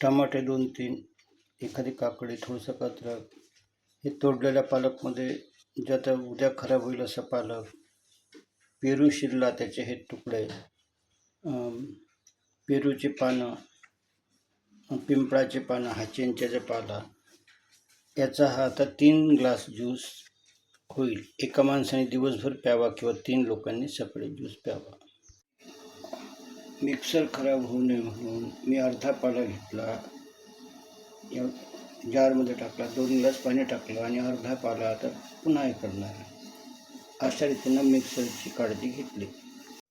टमाटे दोन तीन एखादी काकडी थोडंसं अद्रक हे तोडलेल्या पालकमध्ये जे आता उद्या खराब होईल असा पालक पेरू शिरला त्याचे हे तुकडे पेरूची पानं पिंपळाची पानं हा चिंचेचा पाला याचा हा आता तीन ग्लास ज्यूस होईल. एका माणसाने दिवसभर प्यावा किंवा तीन लोकांनी सकाळी ज्यूस प्यावा. मिक्सर खराब होऊ नये म्हणून मी अर्धा पाला घेतला. या जारमध्ये टाकला दोन ग्लास पाणी टाकलं आणि अर्धा पाला आता पुन्हा हे करणार अशा रीतीनं मिक्सरची काळजी घेतली.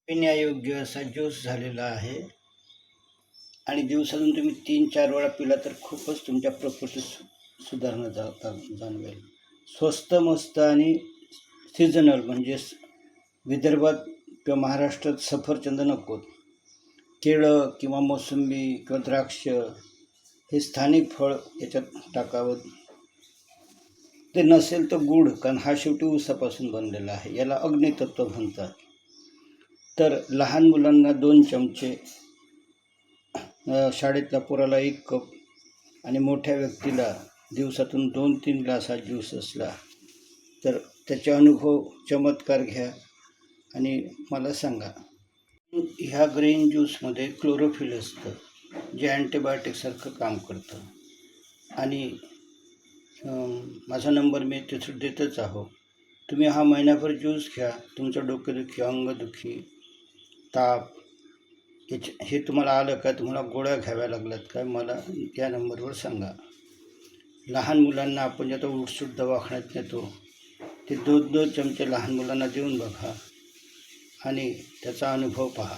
पिण्यायोग्य असा ज्यूस झालेला आहे. आणि दिवसातून तुम्ही तीन चार वेळा पिला तर खूपच तुमच्या प्रकृतीत सु- सुधारणा जाता जाणवेल. स्वस्त मस्त आणि सीझनल म्हणजे विदर्भात किंवा महाराष्ट्रात सफरचंद नकोत. केळं किंवा मोसंबी किंवा द्राक्ष हे स्थानिक फळ याच्यात टाकावं. ते नसेल तर गुढ कारण हा शेवटी ऊसापासून बनलेला आहे. याला अग्नितत्व म्हणतात. तर लहान मुलांना दोन चमचे शाळेतल्या पोराला एक कप आणि मोठ्या व्यक्तीला दिवसातून दोन तीन ग्लास हा ज्यूस असला तर त्याचे अनुभव चमत्कार घ्या आणि मला सांगा. ह्या ग्रीन ज्यूसमध्ये क्लोरोफिल असतं जे अँटीबायोटिकसारखं काम करतं. आणि माझा नंबर मी तिथं देतच आहो तुम्ही हा महिनाभर ज्यूस घ्या तुमचं डोकेदुखी अंगदुखी ताप याच हे तुम्हाला आलं का तुम्हाला गोळ्या घ्याव्या लागल्यात का मला या नंबरवर सांगा. लहान मुलांना आपण जे आता उठसूट दवाखान्यात नेतो ते दोन दोन चमचे लहान मुलांना देऊन बघा. आणि त्याचा अनुभव पहा.